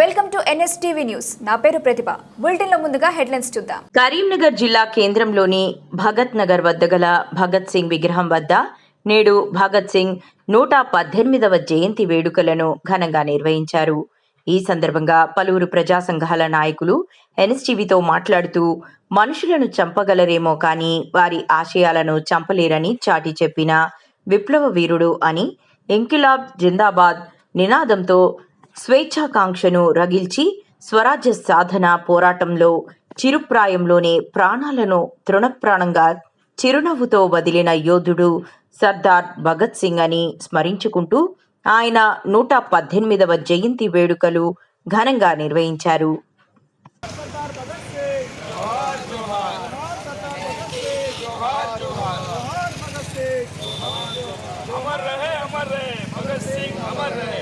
Welcome to NSTV news. నా పేరు ప్రతిభ. బులెటిన్లో ముందుగా హెడ్లైన్స్ చూద్దాం. కరీంనగర్ జిల్లా కేంద్రంలోని భగత్ నగర్ వద్ద గల భగత్ సింగ్ విగ్రహం వద్ద నేడు భగత్ సింగ్ నూట పద్దెనిమిదవ జయంతి వేడుకలను ఘనంగా నిర్వహించారు. ఈ సందర్భంగా పలువురు ప్రజా సంఘాల నాయకులు ఎన్ఎస్టీవీతో మాట్లాడుతూ మనుషులను చంపగలరేమో కానీ వారి ఆశయాలను చంపలేరని చాటి చెప్పిన విప్లవ వీరుడు అని ఇంకిలాబ్ జిందాబాద్ నినాదంతో స్వేచ్ఛాకాంక్షను రగిల్చి స్వరాజ్య సాధన పోరాటంలో చిరుప్రాయంలోనే ప్రాణాలను తృణప్రాణంగా చిరునవ్వుతో వదిలిన యోధుడు సర్దార్ భగత్ సింగ్ అని స్మరించుకుంటూ ఆయన నూట పద్దెనిమిదవ జయంతి వేడుకలు ఘనంగా నిర్వహించారు अमर रहे अमर रहे भगत सिंह अमर रहे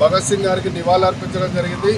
భగత్ సింగ్ గారికి నివాళులర్పించడం జరిగింది.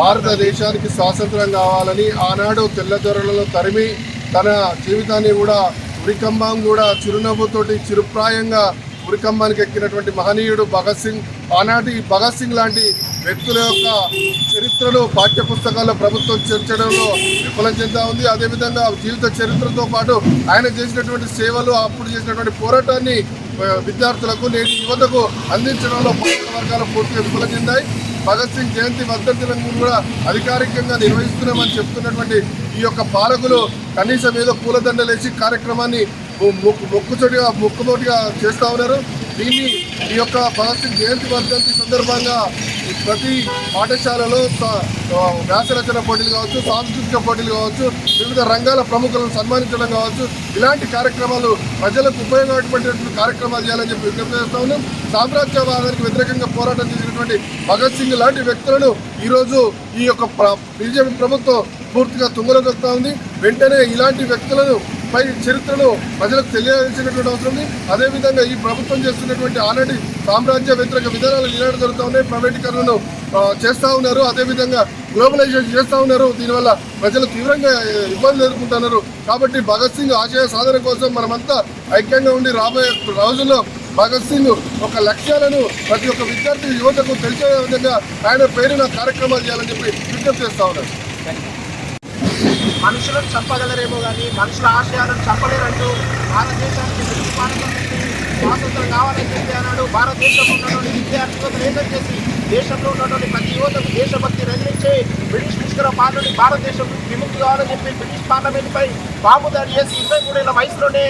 భారతదేశానికి స్వాతంత్రం కావాలని ఆనాడు తెల్లదొరలను తరిమి తన జీవితాన్ని కూడా ఉరికంబం కూడా చిరునవ్వుతోటి చిరుప్రాయంగా ఉరికంబానికి ఎక్కినటువంటి మహనీయుడు భగత్ సింగ్. ఆనాటి భగత్ సింగ్ లాంటి వ్యక్తుల యొక్క చరిత్రను పాఠ్య పుస్తకాల్లో ప్రభుత్వం చేర్చడంలో విఫలం చెందా ఉంది. అదేవిధంగా జీవిత చరిత్రతో పాటు ఆయన చేసినటువంటి సేవలు అప్పుడు చేసినటువంటి పోరాటాన్ని విద్యార్థులకు నేటి యువతకు అందించడంలో పాలక వర్గాలు పూర్తిగా విఫలం చెందాయి భగత్ సింగ్ జయంతి వర్ధంతులను కూడా అధికారికంగా నిర్వహిస్తున్నామని చెప్తున్నటువంటి ఈ యొక్క పాలకులు కనీసం ఏదో పూలదండలేసి కార్యక్రమాన్ని మొక్కు మొక్కుచోటిగా మొక్కుతోటిగా చేస్తూ ఉన్నారు. దీన్ని ఈ యొక్క భగత్ సింగ్ జయంతి వర్ధంతి సందర్భంగా ప్రతి పాఠశాలలో వ్యాసరచన పోటీలు కావచ్చు సాంస్కృతిక పోటీలు కావచ్చు వివిధ రంగాల ప్రముఖులను సన్మానించడం కావచ్చు. ఇలాంటి కార్యక్రమాలు ప్రజలకు ఉపయోగపడేటువంటి కార్యక్రమాలు చేయాలని చెప్పి విజ్ఞప్తి చేస్తా ఉన్నాం. సామ్రాజ్యవాదానికి వ్యతిరేకంగా పోరాటం చేసినటువంటి భగత్ సింగ్ లాంటి వ్యక్తులను ఈరోజు ఈ యొక్క బీజేపీ ప్రభుత్వం పూర్తిగా తుంగలో ఉంది. వెంటనే ఇలాంటి వ్యక్తులను పై చరిత్రను ప్రజలకు తెలియాల్సినటువంటి అవసరం ఉంది. అదేవిధంగా ఈ ప్రభుత్వం చేస్తున్నటువంటి ఆనాటి సామ్రాజ్య వ్యతిరేక విధానాలు ఈనాడు జరుగుతూ ఉన్నాయి. ప్రైవేటీకరణను చేస్తూ ఉన్నారు. అదేవిధంగా గ్లోబలైజేషన్ చేస్తూ ఉన్నారు. దీనివల్ల ప్రజలు తీవ్రంగా ఇబ్బందులు ఎదుర్కొంటున్నారు. కాబట్టి భగత్ సింగ్ ఆశయ సాధన కోసం మనమంతా ఐక్యంగా ఉండి రాబోయే రోజుల్లో భగత్ సింగ్ ఒక లక్ష్యాలను ప్రతి ఒక్క విద్యార్థి యువతకు తెలిసే విధంగా ఆయన పేరున కార్యక్రమాలు చేయాలని చెప్పి విజ్ఞప్తి చేస్తా ఉన్నారు మనుషులను చంపగలరేమో కానీ మనుషుల ఆశయాలను చంపలేరంటూ భారతదేశానికి బ్రిటిష్ పాలకుల స్వాతంత్రం కావాలని చెప్పి అన్నాడు. భారతదేశంలో ఉన్నటువంటి విద్యార్థి యువతను చేసి దేశంలో ఉన్నటువంటి ప్రతి యువతకు దేశభక్తి రగిలించి బ్రిటిష్ ముష్కర పాలన భారతదేశం విముక్తి కావాలని చెప్పి బ్రిటిష్ పార్లమెంట్ పై దాడి చేసి ఇరవై మూడేళ్ళ వయసులోనే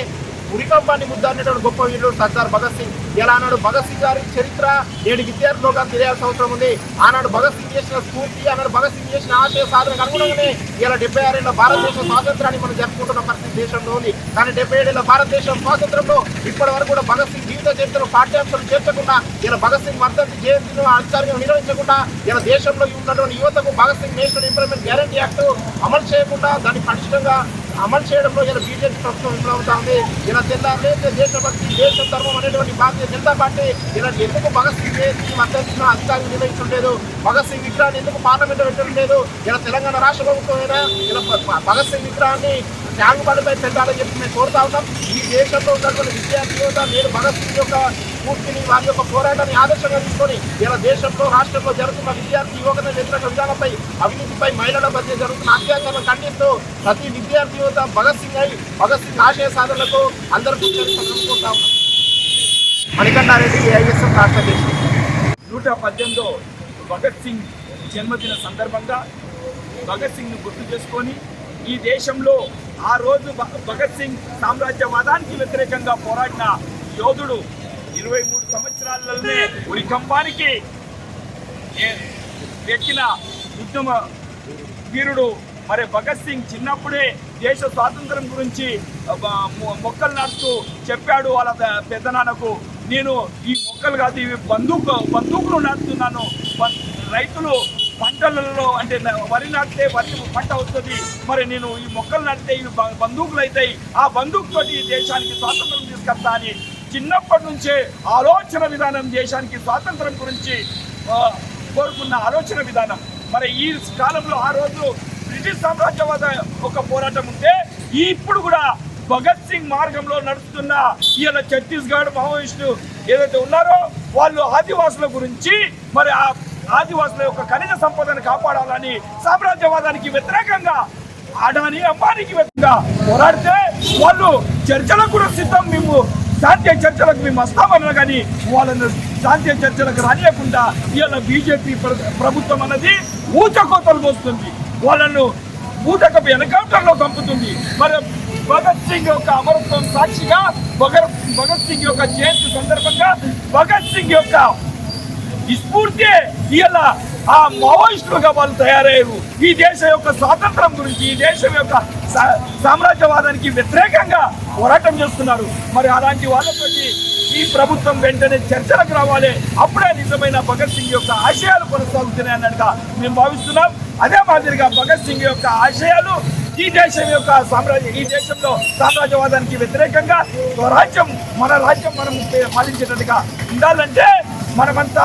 ఉరికంబాన్ని ముద్దాడినటువంటి గొప్ప వీరుడు సర్దార్ భగత్ సింగ్. ఎలా ఆనాడు భగత్ సింగ్ గారి చరిత్ర నేటి విద్యార్థులుగా తెలియాల్సిన అవసరం ఉంది. ఆనాడు భగత్ సింగ్ చేసిన స్ఫూర్తి ఆనాడు భగత్ సింగ్ చేసిన ఆశయ సాధనకు అనుగుణంగానే ఇలా డెబ్బై ఆరేళ్ళ భారతదేశ స్వాతంత్రాన్ని మనం జరుపుకుంటున్న పరిస్థితి దేశంలో ఉంది. కానీ డెబ్బై ఏడేళ్ళ భారతదేశం స్వాతంత్రంలో ఇప్పటి వరకు కూడా భగత్ సింగ్ జీవిత చరిత్రలో పాఠ్యాంశాలు చేర్చకుండా ఇలా భగత్ సింగ్ వర్ధంతి జయంతిని అధికారికంగా నిర్వహించకుండా ఇలా దేశంలో ఉన్నటువంటి యువతకు Bhagat Singh national improvement guarantee act అమలు చేయకుండా దాన్ని పటిష్టంగా అమలు చేయడంలో ఇలా బీజేపీ ప్రభుత్వం విఫలమవుతా ఉంది ఇలా తెల్లారే దేశభక్తి దేశ ధర్మం అనేటువంటి భారతీయ జనతా పార్టీ ఇలా ఎందుకు భగత్ సింగ్ జయంతి అధికారులు నిర్వహించలేదు భగత్ సింగ్ విగ్రహాన్ని ఎందుకు పార్లమెంట్ పెట్టడం లేదు ఇలా తెలంగాణ రాష్ట్ర ప్రభుత్వం అయినా ఇలా భగత్ సింగ్ విగ్రహాన్ని ట్యాంకుబండిపై పెట్టాలని చెప్పి మేము కోరుతా ఉన్నాం. ఈ దేశంలో ఉన్నటువంటి విద్యార్థి యువత నేను భగత్ సింగ్ యొక్క స్ఫూర్తిని వారి యొక్క పోరాటాన్ని ఆదర్శంగా తీసుకొని ఇలా దేశంలో రాష్ట్రంలో జరుగుతున్న విద్యార్థి యువత వ్యతిరేక విధానంపై అవినీతిపై మహిళల మధ్య జరుగుతున్న అత్యాచారం ఖండిస్తూ ప్రతి విద్యార్థి యువత భగత్ సింగ్ అయి భగత్ సింగ్ ఆశయ సాధనలకు అందరూ కోరుతా ఉన్నాం మణికంఠారెడ్డి ఐఎస్ఎఫ్ రాష్ట్ర దేశం నూట పద్దెనిమిదో భగత్ సింగ్ జన్మదిన సందర్భంగా భగత్ సింగ్ను గుర్తు చేసుకొని ఈ దేశంలో ఆ రోజు భగత్ సింగ్ సామ్రాజ్యవాదానికి వ్యతిరేకంగా పోరాడిన యోధుడు ఇరవై మూడు సంవత్సరాలలోనే ఉరి కంపానికి ఎక్కిన ఉద్యమ వీరుడు మరి భగత్ సింగ్ చిన్నప్పుడే దేశ స్వాతంత్రం గురించి మొక్కలు నాటుతూ చెప్పాడు వాళ్ళ పెద్దనాన్నకు. నేను ఈ మొక్కలు కాదు ఇవి బందూకు బందూకులు నాటుతున్నాను. రైతులు పంటలలో అంటే వరి నాటితే వరి పంట వస్తుంది. మరి నేను ఈ మొక్కలు నాటితే ఇవి బ- బందూకులు అవుతాయి. ఆ బందూకు ఈ దేశానికి స్వాతంత్రం తీసుకొస్తా అని చిన్నప్పటి నుంచే ఆలోచన విధానం దేశానికి స్వాతంత్రం గురించి కోరుకున్న ఆలోచన విధానం. మరి ఈ కాలంలో ఆ రోజు బ్రిటిష్ సామ్రాజ్యవాద ఒక పోరాటం ఉంటే ఈ ఇప్పుడు కూడా భగత్ సింగ్ మార్గంలో నడుస్తున్న ఈయన ఛత్తీస్గఢ్ మావోయిస్టు ఏదైతే ఉన్నారో వాళ్ళు ఆదివాసుల గురించి మరి ఆ ఆదివాసుల యొక్క ఖనిజ సంపదను కాపాడాలని సామ్రాజ్యవాదానికి వ్యతిరేకంగా అడాని అంబానీకి వ్యతిరేకంగా పోరాడితే వాళ్ళు చర్చలకు కూడా సిద్ధం మేము శాంతియ చర్చలకు మేము వస్తామన్నా కానీ వాళ్ళను శాంతియ చర్చలకు రానియకుండా ఇవాళ బీజేపీ ప్రభుత్వం అన్నది ఊచకోతలు పోస్తుంది వాళ్ళను ఊటకపు ఎన్కౌంటర్లో చంపుతుంది మరి భగత్ సింగ్ యొక్క అమరత్వం సాక్షిగా భగత్ భగత్ సింగ్ యొక్క జయంతి సందర్భంగా భగత్ సింగ్ యొక్క స్ఫూర్తి ఇలా ఆ మావోయిస్టులుగా వాళ్ళు తయారయ్యారు. ఈ దేశం యొక్క స్వాతంత్రం గురించి ఈ దేశం యొక్క సా- సామ్రాజ్యవాదానికి వ్యతిరేకంగా పోరాటం చేస్తున్నారు. మరి అలాంటి వాళ్ళతోటి ఈ ప్రభుత్వం వెంటనే చర్చలకు రావాలి. అప్పుడే నిజమైన భగత్ సింగ్ యొక్క ఆశయాలు కొనసాగుతున్నాయి అన్నట్టుగా మేము భావిస్తున్నాం. అదే మాదిరిగా భగత్ సింగ్ యొక్క ఆశయాలు ఈ దేశం యొక్క సామ్రాజ్యం ఈ దేశంలో సామ్రాజ్యవాదానికి వ్యతిరేకంగా స్వరాజ్యం మన రాజ్యం మనం పాలించేటట్టుగా ఉండాలంటే మనమంతా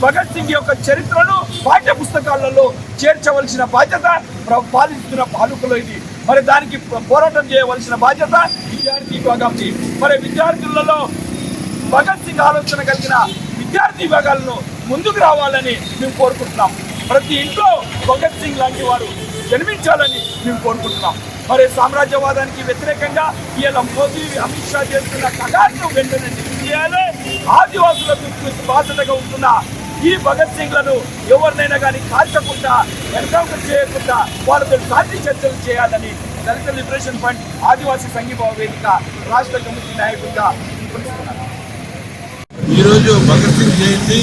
భగత్ సింగ్ యొక్క చరిత్రను పాఠ్య పుస్తకాలలో చేర్చవలసిన బాధ్యత ప్ర- పాలిస్తున్న పాలకులు ఇది. మరి దానికి పో- పోరాటం చేయవలసిన బాధ్యత విద్యార్థి విభాగంది మరి విద్యార్థులలో భగత్ సింగ్ ఆలోచన కలిగిన విద్యార్థి విభాగాలను ముందుకు రావాలని మేము కోరుకుంటున్నాం. ప్రతి ఇంట్లో భగత్ సింగ్ లాంటి వారు జన్మించాలని మేము కోరుకుంటున్నాం. మరి సామ్రాజ్యవాదానికి వ్యతిరేకంగా ఇలా మోదీ అమిత్ షా చేస్తున్న కగాన్ని వెంటనే చేయాలి ఆదివాసులకు బాధ్యతగా ఉంటున్న ఈ భగత్ సింగ్లను ఎవరినైనా కానీ కాల్చకుండా ఎన్కౌంటర్ చేయకుండా వాళ్ళతో శాంతి చర్చలు చేయాలని దళిత లిబరేషన్ ఫండ్ ఆదివాసీ సంఘీభావ వేదిక రాష్ట్ర కమిటీ నాయకుడిగా ఈరోజు భగత్ సింగ్ జయంతి.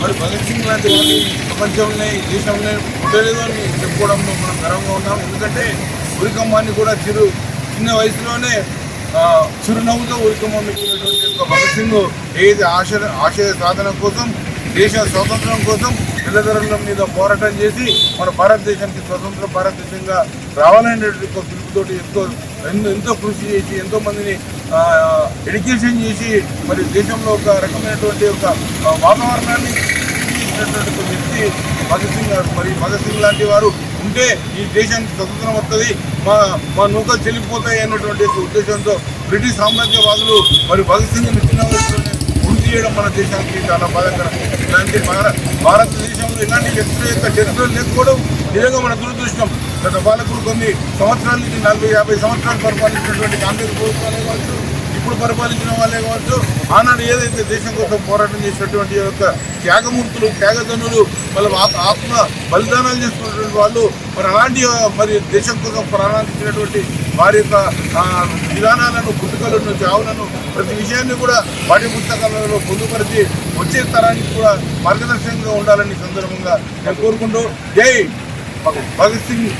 మరి భగత్ సింగ్ లాంటి వాళ్ళని ప్రపంచంలో దేశంలో ఉండలేదు అని చెప్పుకోవడంలో మనం గర్వంగా ఉన్నాం. ఎందుకంటే ఉరికమ్మాన్ని కూడా చిరు చిన్న వయసులోనే చిరునవ్వుతో ఉరికమ్మ మెచ్చినటువంటి భగత్ సింగ్ ఏది ఆశ ఆశయ సాధన కోసం దేశ స్వాతంత్రం కోసం పిల్లదరుల మీద పోరాటం చేసి మన భారతదేశానికి స్వతంత్ర భారతదేశంగా రావాలనేటువంటి ఒక పిలుపుతోటి ఎంతో ఎంతో ఎంతో కృషి చేసి ఎంతో మందిని ఎడ్యుకేషన్ చేసి మరి దేశంలో ఒక రకమైనటువంటి ఒక వాతావరణాన్ని ఇచ్చినటువంటి ఒక వ్యక్తి భగత్ సింగ్ గారు. మరి భగత్ సింగ్ లాంటి వారు ఉంటే ఈ దేశానికి స్వతంత్రం వస్తుంది మా మా నూకలు చెల్లిపోతాయి అన్నటువంటి ఉద్దేశంతో బ్రిటిష్ సామ్రాజ్యవాదులు మరి భగత్ సింగ్ చిన్న వయసులోనే చేయడం మన దేశానికి చాలా బాధాకరం. ఇలాంటి భారతదేశంలో ఇలాంటి వ్యక్తుల యొక్క చరిత్రలు లేకపోవడం నిజంగా మన దురదృష్టం. గత పాలకులు కొన్ని సంవత్సరాల నుంచి నలభై యాభై సంవత్సరాలు పరిపాలించినటువంటి కాంగ్రెస్ ప్రభుత్వాలే కావచ్చు ఇప్పుడు పరిపాలించిన వాళ్ళే కావచ్చు ఆనాడు ఏదైతే దేశం కోసం పోరాటం చేసినటువంటి యొక్క త్యాగమూర్తులు త్యాగధనులు వాళ్ళ ఆత్మ ఆత్మ బలిదానాలు చేసుకున్నటువంటి వాళ్ళు మరి అలాంటి మరి దేశం కోసం ప్రాణాలు ఇచ్చినటువంటి వారి యొక్క విధానాలను పుట్టుకలను చావులను ప్రతి విషయాన్ని కూడా పాఠ్య పుస్తకాలలో పొందుపరిచి వచ్చే తరానికి కూడా మార్గదర్శకంగా ఉండాలని సందర్భంగా నేను కోరుకుంటూ జై భగత్ సింగ్